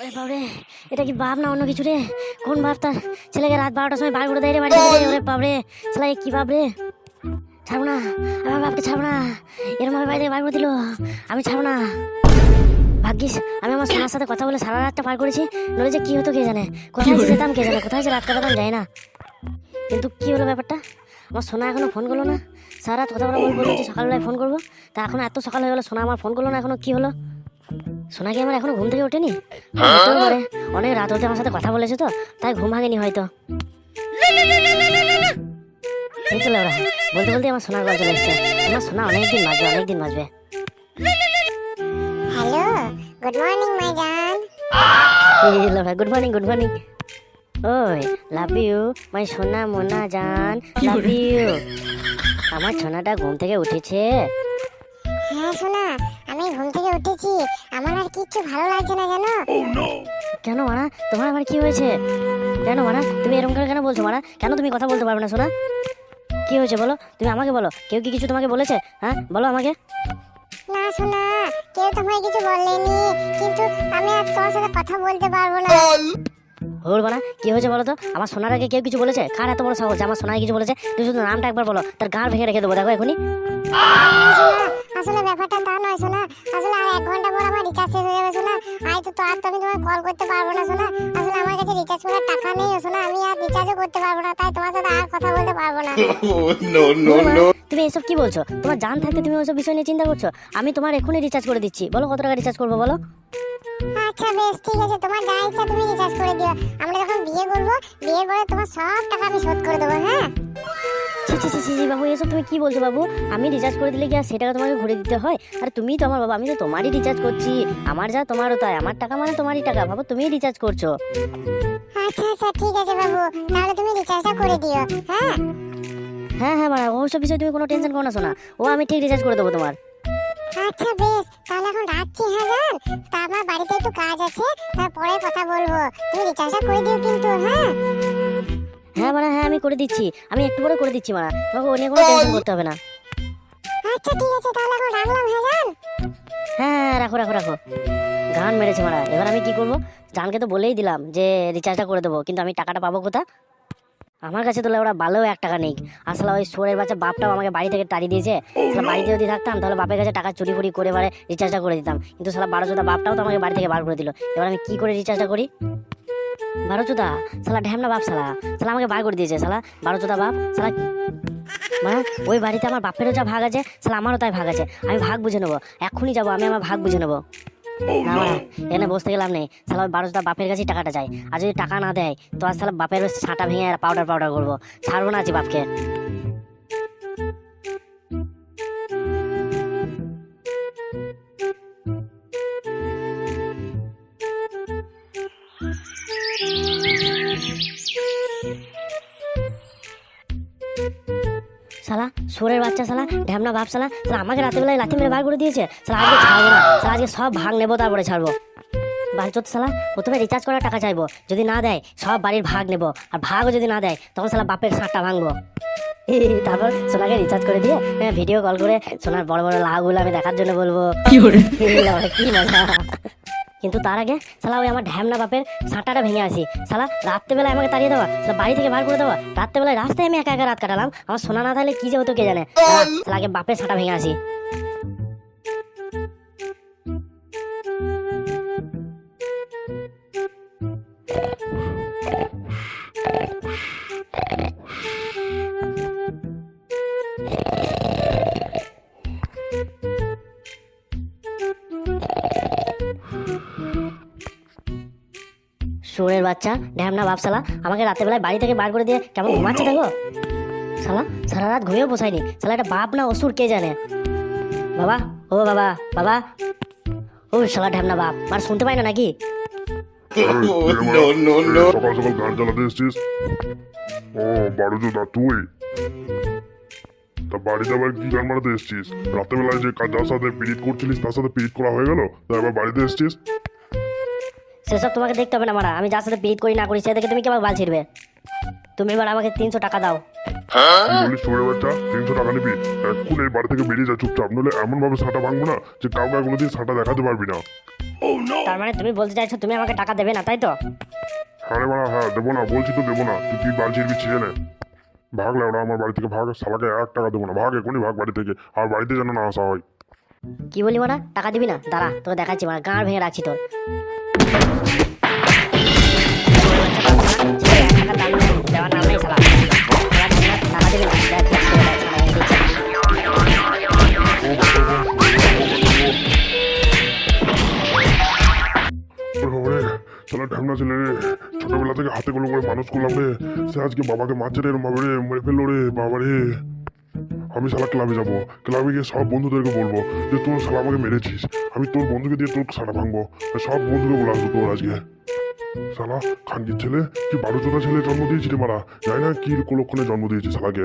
ওরে বাবরে এটা কি বাপ না অন্য কিছু রে? কোন বাপ তার ছেলেকে রাত বারোটার সময় বার করে দেয় রে বাড়ি ওরে বাবরে ছেলে কি বাপ রে? ছাড়বো না আমার বাপকে ছাড়বো না। এরম ভাবে বাড়ি থেকে বার করে দিল আমি ছাড়বো না। ভাগ্যিস আমি আমার সোনার সাথে কথা বলে সারা রাতটা পার করেছি নলে যে কি হতো কে জানে? কোথায় যে যেতাম কে জানে কোথায় যে রাত কাটাতাম যায় না। কিন্তু কি হলো ব্যাপারটা? আমার সোনা এখনও ফোন করল না। সারা রাত কথা বলা বল বলেছি সকালবেলায় ফোন করব। তা এখন এত সকাল হয়ে গেলো সোনা আমার ফোন করল না এখনও কি হলো? সোনা কি আমার এখনও ঘুম থেকে ওঠেনি? অনেক রাত হতে আমার সাথে কথা বলেছে তো তাই ঘুম ভাঙেনি হয়তো। এই তো ওরা বলতে বলতে আমার সোনার গল চলে এসছে। আমার সোনা অনেকদিন বাজবে অনেকদিন বাজবে হ্যালো গুড মর্নিং মাই জান এই গুড মর্নিং গুড মর্নিং ওই লাভ ইউ মাই সোনা মোনা জান লাভ ইউ আমার সোনাটা ঘুম থেকে উঠেছে। হ্যাঁ শোনা আমি ঘুম থেকে উঠেছি। আমার আর কিচ্ছু ভালো লাগছে না জানো? কেন মারা? তোমার আবার কি হয়েছে? কেন মারা? তুমি এরকম করে কেন বলছো মারা? কেন তুমি কথা বলতে পারবে না সোনা? কি হয়েছে বলো? তুমি আমাকে বলো। কেউ কি কিছু তোমাকে বলেছে? হ্যাঁ? বলো আমাকে। না শোনা কেউ তোমায় কিছু বলেনি। কিন্তু আমি আর তোমার সাথে কথা বলতে পারব না। বলব না কি হয়েছে বলো তো? আমার সোনার আগে কেউ কিছু বলেছে? কার এত বড় সাহস আমার সোনায় কিছু বলেছে? তুমি শুধু নামটা একবার বলো। তার গাল ভেঙে রেখে দেবো দেখো এখনই। শোনা আসলে ব্যাপারটা তা নয় শোনা শেষ হয়ে যাবে শোনা। আই তো তো আর তো আমি তোমায় কল করতে পারব না শোনা। আসলে আমার কাছে রিচার্জ করার টাকা নেই শোনা আমি আর রিচার্জও করতে পারব না তাই তোমার সাথে আর কথা বলতে পারব না। বলব না, no! তুমি এসব কি বলছো? তোমার জান থাকতে তুমি ওইসব বিষয় নিয়ে চিন্তা করছ? আমি তোমার এখনই রিচার্জ করে দিচ্ছি। বলো কত টাকা রিচার্জ করব বলো? আচ্ছা বেশ ঠিক আছে। তোমার যা ইচ্ছা তুমি রিচার্জ করে দিও। আমরা যখন বিয়ে করব বিয়ের পরে তোমার সব টাকা আমি শোধ করে দেবো হ্যাঁ? ছি ছি ছি বাবু এসব তুমি কি বলছো বাবু? আমি রিচার্জ করে দিলে কি আর সেটাকে তোমাকে ঘুরে দিতে হয়? আর তুমি তো আমার বাবা আমি তো তোমারই রিচার্জ করছি। আমার যা তোমারও তাই আমার টাকা মানে তোমারই টাকা। ভাবো তুমিই রিচার্জ করছ। আচ্ছা আচ্ছা ঠিক আছে বাবু। তাহলে তুমি রিচার্জটা করে দিও হ্যাঁ? হ্যাঁ হ্যাঁ মানে ওসব বিষয়ে তুমি কোনো টেনশন করো না শোনা ও আমি ঠিক রিচার্জ করে দেবো তোমার। আচ্ছা বেশ। তাহলে এখন রাখছি হ্যাঁ জান? তা আমার বাড়িতে একটু কাজ আছে তারপরে কথা বলব। তুমি রিচার্জটা করে দিও কিন্তু হ্যাঁ? হ্যাঁ মানে হ্যাঁ আমি করে দিচ্ছি। আমি একটু করে করে দিচ্ছি মানে তোমাকে ও নিয়ে কোনো টেনশন করতে হবে না। আচ্ছা ঠিক আছে তাহলে এখন রাখলাম হ্যাঁ হ্যাঁ হ্যাঁ রাখো রাখো রাখো। গান মেরেছে মারা। এবার আমি কি করব? জানকে তো বলেই দিলাম যে রিচার্জটা করে দেবো। কিন্তু আমি টাকাটা পাবো কোথা আমার কাছে তো ওরা ভালো এক টাকা নেই। আসলে ওই সোরের বাচ্চা বাপটাও আমাকে বাড়ি থেকে তাড়িয়ে দিয়েছে। সালা বাড়িতে যদি থাকতাম তাহলে বাপের কাছে টাকা চুরি ফুরি করে বারে রিচার্জটা করে দিতাম। কিন্তু সালা বারো চোদা বাপটাও তো আমাকে বাড়ি থেকে বার করে দিল। এবার আমি কি করে রিচার্জটা করি? বারো চোদা সালা ঢ্যামনা বাপ সালা সালা আমাকে বার করে দিয়েছে সালা বারো চোদা বাপ সালা মানে ওই বাড়িতে আমার বাপেরও যা ভাগ আছে সালা আমারও তাই ভাগ আছে। আমি ভাগ বুঝে নেব। এখনই যাব, আমি আমার ভাগ বুঝে নেব। না মানে এখানে বসতে গেলাম নেই। সালা ওই বারোটা বাপের কাছেই টাকাটা চাই। আর যদি টাকা না দেয়, তো আর সালা বাপের ছাঁটা ভেঙে পাউডার পাউডার করব। ছাড়বো না আছি বাপকে। শালা সোরের বাচ্চা শালা ঢ্যামনা বাপ শালা শালা আমাকে রাতেবেলায় লাথি মেরে বার করে দিয়েছে। শালা আজকে ছাড়বো না শালা আজকে সব ভাগ নেব তারপরে ছাড়বো। বাঞ্চত শালা প্রথমে রিচার্জ করার টাকা চাইব যদি না দেয় সব বাড়ির ভাগ নেব। আর ভাগও যদি না দেয় তখন শালা বাপের সাঁটটা ভাঙবো। তারপর সোনাকে রিচার্জ করে দিয়ে ভিডিও কল করে সোনার বড় বড় লাভগুলো আমি দেখার জন্য বলব। কি মজা। কিন্তু তার আগে সালা ওই আমার ঢ্যামনা বাপের সাঁটাটা ভেঙে আসি শালা রাত্রেবেলায় আমাকে তাড়িয়ে দেওয়া সালা বাড়ি থেকে বার করে দেওয়া। রাত্রেবেলায় রাস্তায় আমি একা একা রাত কাটালাম। আমার সোনা না থাকলে কি যে হতো কে জানে? সালাকে শালা আগে বাপের সাঁটা ভেঙে আসি সোরের বাচ্চা ঢ্যামনা বাপ শালা আমাকে রাতেবেলায় বাড়ি থেকে বার করে দিয়ে কেমন ঘুমাচ্ছে দেখো। শালা, সারা রাত ঘুমিয়েও বসায়নি শালা, এটা বাপ না অসুর, কে জানে? বাবা, ও বাবা বাবা। ও শালা ঢ্যামনা বাপ মানে শুনতে পাই না নাকি? এসছিস ও বারো জোদা তুই তা বাড়িতে এসছিস সাথে করছিলিস তার সাথে পিরিত করা হয়ে গেল তা আবার বাড়িতে এসছিস? সেসব তোমাকে দেখতে হবে না মারা। আমি যার সাথে পিরিত করি না করি সে দেখে তুমি কেমন বাল ছিড়বে? তুমি এবার আমাকে তিনশো টাকা দাও। বলিস বাচ্চা? তিনশো টাকা নিবি? এখন এই বাড়ি থেকে বেরিয়ে যা চুপচাপ নলে এমন ভাবে সাঁটা ভাঙবো না যে কাউকে কোনো দিন সাঁটা দেখাতে পারবি না। তার মানে তুমি বলতে চাইছো তুমি আমাকে টাকা দেবে না তাই তো? হ্যাঁ বাড়া হ্যাঁ দেবো না বলছি তো দেবো না। তুই কি বালছির ছিঁড়ে নে। ভাগ ওরা আমার বাড়ি থেকে ভাগ শালাকে এক টাকা দেবো না। ভাগ এখনই ভাগ বাড়ি থেকে। আর বাড়িতে যেন না আসা হয়। কি বলি মারা? টাকা দিবি না? দাঁড়া, তোকে দেখাচ্ছি মারা, গাঁড় ভেঙে রাখছি তোর। টাকা ছোটবেলা থেকে হাতে গুলো করে মানুষ করলাম রে। সে আজকে বাবাকে মারছে রে এরম রে, মেরে ফেলল রে বাবা রে আমি শালা ক্লাবে যাব। ক্লাবে গিয়ে সব বন্ধুদেরকে বলব যে, তোর শালা আমাকে মেরেছিস। আমি তোর বন্ধুকে দিয়ে তোর সারা ভাঙবো। সব বন্ধুকে বলে আসব তোর আজকে। সালা খানজির ছেলে কি বারো চোদা ছেলে জন্ম দিয়েছিলি মারা। জানি না কি লক্ষণে জন্ম দিয়েছিস শালাকে।